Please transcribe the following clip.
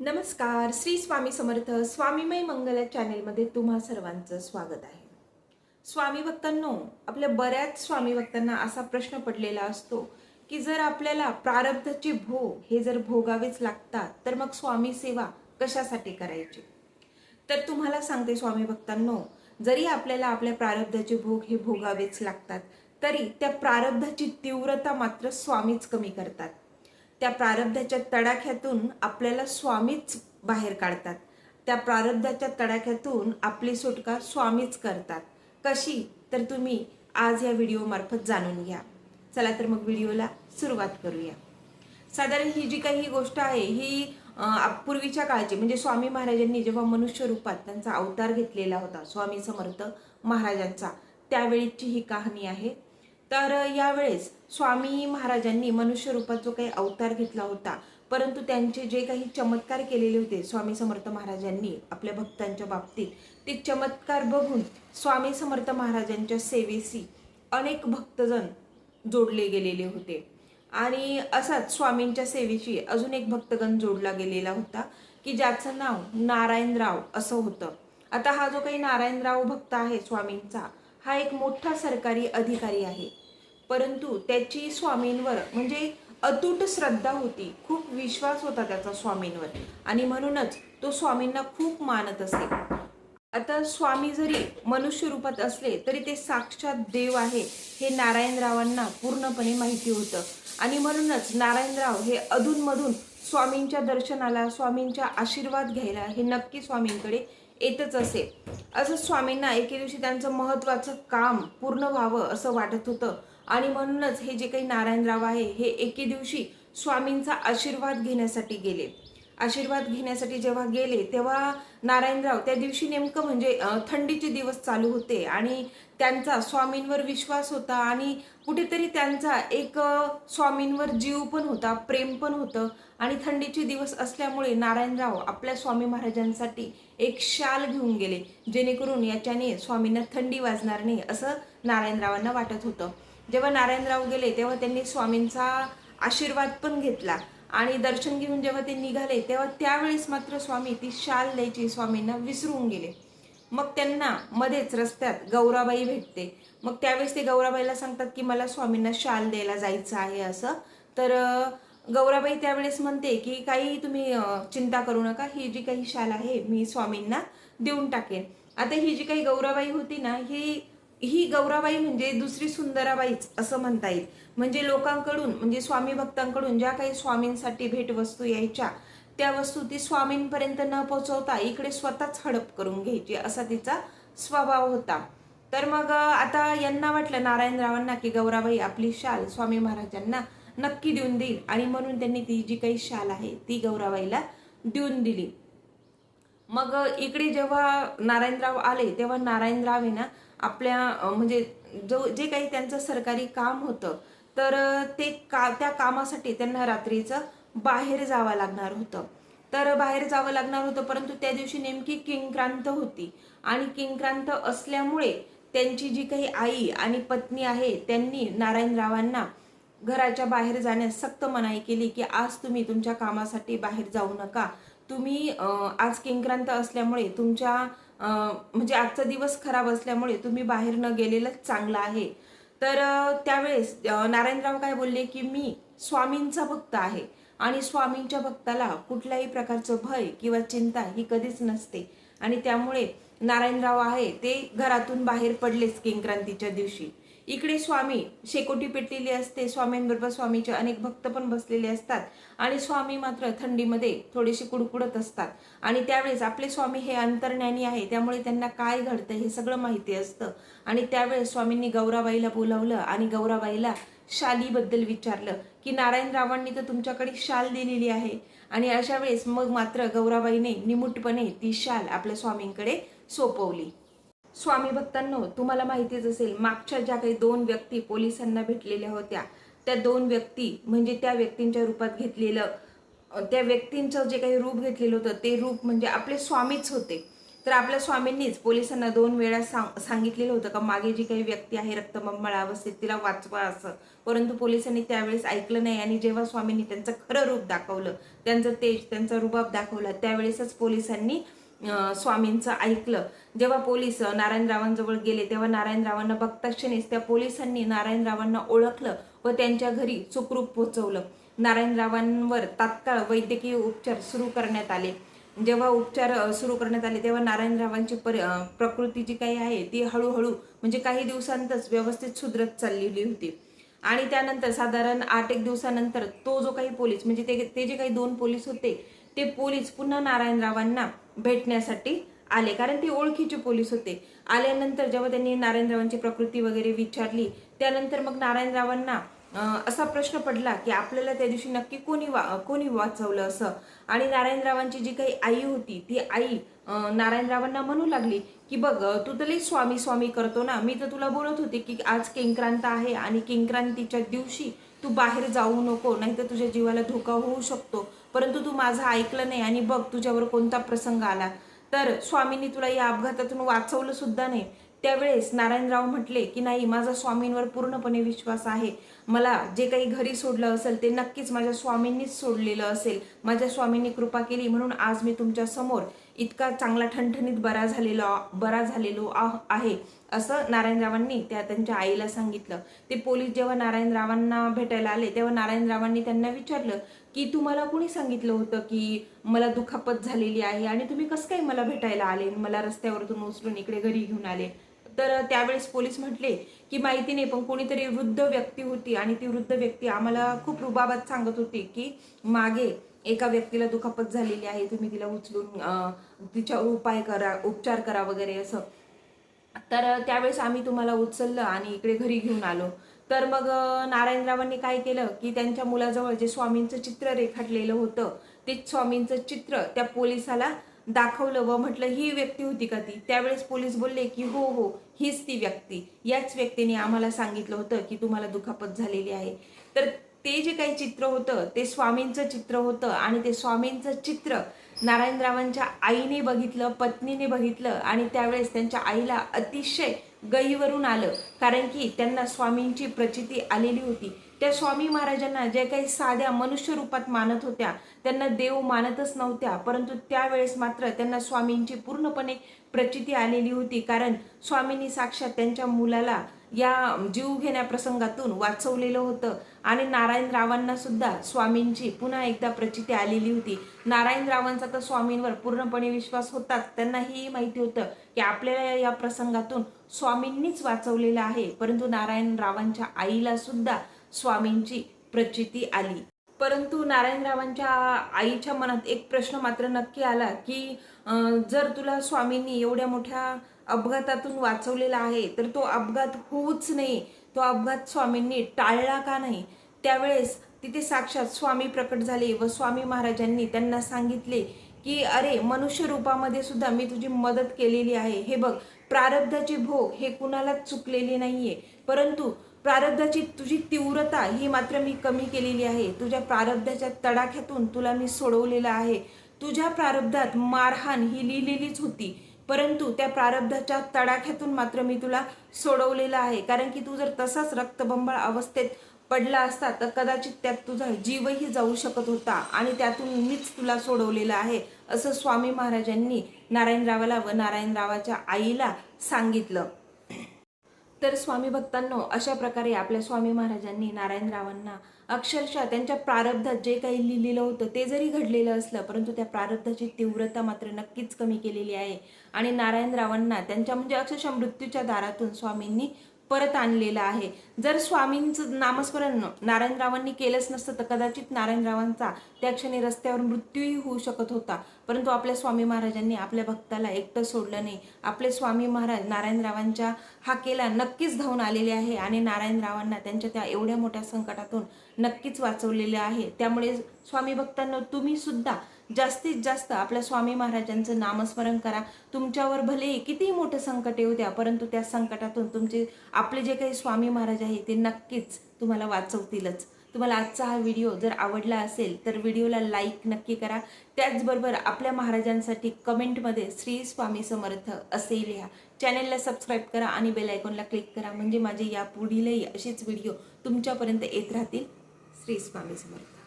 नमस्कार श्री स्वामी समर्थ स्वामीमय मंगल या चॅनेलमध्ये तुम्हा सर्वांचं स्वागत आहे. स्वामी भक्तांनो आपल्या बऱ्याच स्वामी भक्तांना असा प्रश्न पडलेला असतो की जर आपल्याला प्रारब्धाचे भोग हे जर भोगावेच लागतात तर मग स्वामी सेवा कशासाठी करायची? तर तुम्हाला सांगते स्वामी भक्तांनो जरी आपल्याला आपल्या प्रारब्धाचे भोग हे भोगावेच लागतात तरी त्या प्रारब्धाची तीव्रता मात्र स्वामीच कमी करतात. त्या प्रारब्धाच्या तडाख्यातून आपल्याला स्वामीच बाहेर काढतात. त्या प्रारब्धाच्या तडाख्यातून आपली सुटका स्वामीच करतात. कशी? तर तुम्ही आज या व्हिडिओमार्फत जाणून घ्या. चला तर मग व्हिडिओला सुरुवात करूया. साधारण ही जी काही गोष्ट आहे ही आप- पूर्वीच्या काळची म्हणजे स्वामी महाराजांनी जेव्हा मनुष्य रूपात त्यांचा अवतार घेतलेला होता स्वामी समर्थ महाराजांचा त्यावेळीची ही कहाणी आहे. तर यावेळेस स्वामी महाराजांनी मनुष्य रूपात जो काही अवतार घेतला होता परंतु त्यांचे जे काही चमत्कार केलेले होते स्वामी समर्थ महाराजांनी आपल्या भक्तांच्या बाबतीत ते चमत्कार बघून स्वामी समर्थ महाराजांच्या सेवेशी अनेक भक्तजण जोडले गेलेले होते. आणि असाच स्वामींच्या सेवेशी अजून एक भक्तगण जोडला गेलेला होता की ज्याचं नाव नारायणराव असं होतं. आता हा जो काही नारायणराव भक्त आहे स्वामींचा हा एक मोठा सरकारी अधिकारी आहे. परंतु त्याची स्वामींवर म्हणजे अतूट श्रद्धा होती. खूप विश्वास होता त्याचा स्वामींवर. आणि म्हणूनच तो स्वामींना खूप मानत असे. आता स्वामी जरी मनुष्य रूपात असले तरी ते साक्षात देव आहे हे नारायणरावांना पूर्णपणे माहिती होतं. आणि म्हणूनच नारायणराव हे अधूनमधून स्वामींच्या दर्शनाला स्वामींच्या आशीर्वाद घ्यायला हे नक्की स्वामींकडे येतच असे. असं स्वामींना एके दिवशी त्यांचं महत्त्वाचं काम पूर्ण व्हावं असं वाटत होतं. आणि म्हणूनच हे जे काही नारायणराव आहे हे एके दिवशी स्वामींचा आशीर्वाद घेण्यासाठी गेले. आशीर्वाद घेण्यासाठी जेव्हा गेले तेव्हा नारायणराव त्या दिवशी नेमकं म्हणजे थंडीचे दिवस चालू होते आणि त्यांचा स्वामींवर विश्वास होता आणि कुठेतरी त्यांचा एक स्वामींवर जीव पण होता प्रेम पण होतं आणि थंडीचे दिवस असल्यामुळे नारायणराव आपल्या स्वामी महाराजांसाठी एक शाल घेऊन गेले जेणेकरून याच्याने स्वामींना थंडी वाजणार नाही असं नारायणरावांना वाटत होतं. जेव्हा नारायणराव गेले तेव्हा त्यांनी स्वामींचा आशीर्वाद पण घेतला. आणि दर्शन घेऊन जेव्हा ते निघाले तेव्हा त्यावेळेस मात्र स्वामी ती शाल द्यायची स्वामींना विसरून गेले. मग त्यांना मध्येच रस्त्यात गौराबाई भेटते. मग त्यावेळेस ते गौराबाईला सांगतात की मला स्वामींना शाल द्यायला जायचं आहे असं. तर गौराबाई त्यावेळेस म्हणते की काही तुम्ही चिंता करू नका. ही जी काही शाल आहे मी स्वामींना देऊन टाकेन. आता ही जी काही गौराबाई होती ना ही ही गौराबाई म्हणजे दुसरी सुंदराबाईच असं म्हणता येईल. म्हणजे लोकांकडून म्हणजे स्वामी भक्तांकडून ज्या काही स्वामींसाठी भेटवस्तू यायच्या त्या वस्तू ती स्वामींपर्यंत न पोहोचवता इकडे स्वतःच हडप करून घ्यायची असा तिचा स्वभाव होता. तर मग आता यांना वाटलं नारायणरावांना की गौराबाई आपली शाल स्वामी महाराजांना नक्की देऊन देईल. आणि म्हणून त्यांनी ती जी काही शाल आहे ती गौराबाईला देऊन दिली. मग इकडे जेव्हा नारायणराव आले तेव्हा नारायणराव आहे ना आपल्या म्हणजे जो जे काही त्यांचं सरकारी काम होतं तर ते का त्या कामासाठी त्यांना रात्रीचं बाहेर जावं लागणार होतं. तर बाहेर जावं लागणार होतं परंतु त्या दिवशी नेमकी किंक्रांत होती. आणि किंक्रांत असल्यामुळे त्यांची जी काही आई आणि पत्नी आहे त्यांनी नारायणरावांना घराच्या बाहेर जाण्यास सक्त मनाई केली की आज तुम्ही तुमच्या कामासाठी बाहेर जाऊ नका. तुम्ही आज किंक्रांत असल्यामुळे तुमच्या म्हणजे आजचा दिवस खराब असल्यामुळे तुम्ही बाहेर न गेलेलंच चांगलं आहे. तर त्यावेळेस नारायणराव काय बोलले की मी स्वामींचा भक्त आहे आणि स्वामींच्या भक्ताला कुठल्याही प्रकारचं भय किंवा चिंता ही कधीच नसते. आणि त्यामुळे नारायणराव आहे ते घरातून बाहेर पडलेच किंक्रांतीच्या दिवशी. इकडे स्वामी शेकोटी पेटलेली असते स्वामींबरोबर स्वामीचे अनेक भक्त पण बसलेले असतात आणि स्वामी मात्र थंडीमध्ये थोडेसे कुडकुडत असतात. आणि त्यावेळेस आपले स्वामी हे अंतर्ज्ञानी आहे त्यामुळे त्यांना काय घडतं हे सगळं माहिती असतं. आणि त्यावेळेस स्वामींनी गौराबाईला बोलावलं आणि गौराबाईला शालीबद्दल विचारलं की नारायणरावांनी तर तुमच्याकडे शाल दिलेली आहे. आणि अशा वेळेस मग मात्र गौराबाईने निमुटपणे ती शाल आपल्या स्वामींकडे सोपवली. स्वामी भक्तांनो तुम्हाला माहितीच असेल मागच्या ज्या काही दोन व्यक्ती पोलिसांना भेटलेल्या होत्या त्या दोन व्यक्ती म्हणजे त्या व्यक्तींच्या रूपात घेतलेलं त्या व्यक्तींचं जे काही रूप घेतलेलं होतं ते रूप म्हणजे आपले स्वामीच होते. तर आपल्या स्वामींनीच पोलिसांना दोन वेळा सांग सांगितलेलं होतं का मागे जी काही व्यक्ती आहे रक्तबंबाळ अवस्थेत तिला वाचवा असं. परंतु पोलिसांनी त्यावेळेस ऐकलं नाही आणि जेव्हा स्वामींनी त्यांचं खरं रूप दाखवलं त्यांचं तेज त्यांचा रुबाब दाखवला त्यावेळेसच पोलिसांनी स्वामींचं ऐकलं. जेव्हा पोलीस नारायणरावांजवळ गेले तेव्हा नारायणरावांना बघताक्षणीच त्या पोलिसांनी नारायणरावांना ओळखलं व त्यांच्या घरी सुखरूप पोहोचवलं. नारायणरावांवर तात्काळ वैद्यकीय उपचार सुरू करण्यात आले. जेव्हा उपचार सुरू करण्यात आले तेव्हा नारायणरावांची परि प्रकृती जी काही आहे ती हळूहळू म्हणजे काही दिवसांतच व्यवस्थित सुधरत चाललेली होती. आणि त्यानंतर साधारण आठ एक दिवसानंतर तो जो काही पोलीस म्हणजे ते ते जे काही दोन पोलीस होते ते पोलीस पुन्हा नारायणरावांना भेटण्यासाठी आले. कारण ते ओळखीचे पोलीस होते. आल्यानंतर जेव्हा त्यांनी नारायणरावांची प्रकृती वगैरे विचारली त्यानंतर मग नारायणरावांना असा प्रश्न पडला की आपल्याला त्या दिवशी नक्की कोणी वा कोणी वाचवलं असं? आणि नारायणरावांची जी काही आई होती ती आई नारायणरावांना म्हणू लागली की बघ तू तर लई स्वामी स्वामी करतो ना. मी तर तुला बोलत होते की आज किंक्रांत आहे आणि किंक्रांतीच्या दिवशी तू बाहेर जाऊ नको नाहीतर तुझ्या जीवाला धोका होऊ शकतो. परंतु तू माझं ऐकलं नाही आणि बघ तुझ्यावर कोणता प्रसंग आला. तर स्वामींनी तुला या अपघातातून वाचवलं सुद्धा नाही. त्यावेळेस नारायणराव म्हटले की नाही माझा स्वामींवर पूर्णपणे विश्वास आहे. मला जे काही घरी सोडलं असेल ते नक्कीच माझ्या स्वामींनीच सोडलेलं असेल. माझ्या स्वामींनी कृपा केली म्हणून आज मी तुमच्यासमोर इतका चांगला ठणठणीत बरा झालेलो बरा झालेलो आह- आहे असं नारायणरावांनी त्या त्यांच्या आईला सांगितलं. ते पोलीस जेव्हा नारायणरावांना भेटायला आले तेव्हा नारायणरावांनी त्यांना विचारलं की तुम्हाला कोणी सांगितलं होतं की मला दुखापत झालेली आहे आणि तुम्ही कसं काय मला भेटायला आले? मला रस्त्यावरतून उचलून इकडे घरी घेऊन आले. तर त्यावेळेस पोलीस म्हटले की माहिती नाही पण कोणीतरी वृद्ध व्यक्ती होती आणि ती वृद्ध व्यक्ती आम्हाला खूप रुबाबात सांगत होती की मागे एका व्यक्तीला दुखापत झालेली आहे तुम्ही तिला उचलून तिच्या तिच्यावर उपाय करा उपचार करा वगैरे असं. तर त्यावेळेस आम्ही तुम्हाला उचललं आणि इकडे घरी घेऊन आलो. तर मग नारायणरावांनी काय केलं की त्यांच्या मुलाजवळ जे स्वामींचं चित्र रेखाटलेलं होतं ते स्वामींचं चित्र त्या पोलिसाला दाखवलं व म्हटलं ही व्यक्ती होती का ती? त्यावेळेस पोलीस बोलले की हो हो हीच ती व्यक्ती. याच व्यक्तीने आम्हाला सांगितलं होतं की तुम्हाला दुखापत झालेली आहे. तर ते जे काही चित्र होतं ते स्वामींचं चित्र होतं आणि ते स्वामींचं चित्र नारायणरावांच्या आईने बघितलं पत्नीने बघितलं आणि त्यावेळेस त्यांच्या आईला अतिशय गईवरून आलं. कारण की त्यांना स्वामींची प्रचिती आलेली होती. त्या स्वामी महाराजांना जे काही साध्या मनुष्य रूपात मानत होत्या त्यांना देव मानतच नव्हत्या. परंतु त्यावेळेस मात्र त्यांना स्वामींची पूर्णपणे प्रचिती आलेली होती. कारण स्वामींनी साक्षात त्यांच्या मुलाला या जीव घेण्या प्रसंगातून वाचवलेलं होतं. आणि नारायणरावांना सुद्धा स्वामींची पुन्हा एकदा प्रचिती आलेली होती. नारायणरावांचा तर स्वामींवर पूर्णपणे विश्वास होताच. त्यांना हेही माहिती होतं की आपल्याला या प्रसंगातून स्वामींनीच वाचवलेलं आहे. परंतु नारायणरावांच्या आईला सुद्धा स्वामींची प्रचिती आली. परंतु नारायणरावांच्या आईच्या मनात एक प्रश्न मात्र नक्की आला की जर तुला स्वामींनी एवढ्या मोठ्या अपघातातून वाचवलेला आहे तर तो अपघात होऊच नाही तो अपघात स्वामींनी टाळला का नाही? त्यावेळेस तिथे साक्षात स्वामी प्रकट झाले व स्वामी महाराजांनी त्यांना सांगितले की अरे मनुष्य रूपामध्ये सुद्धा मी तुझी मदत केलेली आहे. हे बघ प्रारब्धाचे भोग हे कुणालाच चुकलेले नाहीये. परंतु प्रारब्धाची तुझी तीव्रता ही मात्र मी कमी केलेली आहे. तुझ्या प्रारब्धाच्या तडाख्यातून तुला मी सोडवलेलं आहे. तुझ्या प्रारब्धात मारहाण ही लिहिलेलीच होती. परंतु त्या प्रारब्धाच्या तडाख्यातून मात्र मी तुला सोडवलेलं आहे. कारण की तू जर तसाच रक्तबंबाळ अवस्थेत पडला असता तर कदाचित त्यात तुझा जीवही जाऊ शकत होता आणि त्यातून मीच तुला सोडवलेलं आहे असं स्वामी महाराजांनी नारायणरावाला व नारायणरावाच्या आईला सांगितलं. तर स्वामी भक्तांनो अशा प्रकारे आपल्या स्वामी महाराजांनी नारायणरावांना अक्षरशः त्यांच्या प्रारब्धात जे काही लिहिलेलं होतं ते जरी घडलेलं असलं परंतु त्या प्रारब्धाची तीव्रता मात्र नक्कीच कमी केलेली आहे. आणि नारायणरावांना त्यांच्या म्हणजे अक्षरशः मृत्यूच्या दारातून स्वामींनी परत आणलेलं आहे. जर स्वामींचं नामस्मरण नारायणरावांनी केलंच नसतं तर कदाचित नारायणरावांचा त्या क्षणी रस्त्यावर मृत्यूही होऊ शकत होता. परंतु आपल्या स्वामी महाराजांनी आपल्या भक्ताला एकटं सोडलं नाही. आपले स्वामी महाराज नारायणरावांच्या हाकेला नक्कीच धावून आलेले आहे आणि नारायणरावांना त्यांच्या त्या एवढ्या मोठ्या संकटातून नक्कीच वाचवलेले आहे. त्यामुळे स्वामी भक्तांना तुम्ही सुद्धा जास्तीत जास्त आपल्या स्वामी महाराजांचं नामस्मरण करा. तुमच्यावर भले कितीही मोठं संकट येऊ द्या परंतु त्या संकटातून तुमचे आपले जे काही स्वामी महाराज आहे ते नक्कीच तुम्हाला वाचवतीलच. तुम्हाला आजचा हा व्हिडिओ जर आवडला असेल तर व्हिडिओला लाईक नक्की करा. त्याचबरोबर आपल्या महाराजांसाठी कमेंटमध्ये श्री स्वामी समर्थ असे लिहा. चॅनेलला सबस्क्राईब करा आणि बेल आयकॉनला क्लिक करा. म्हणजे माझे यापुढीलही असेच व्हिडिओ तुमच्यापर्यंत येत राहतील. श्री स्वामी समर्थ.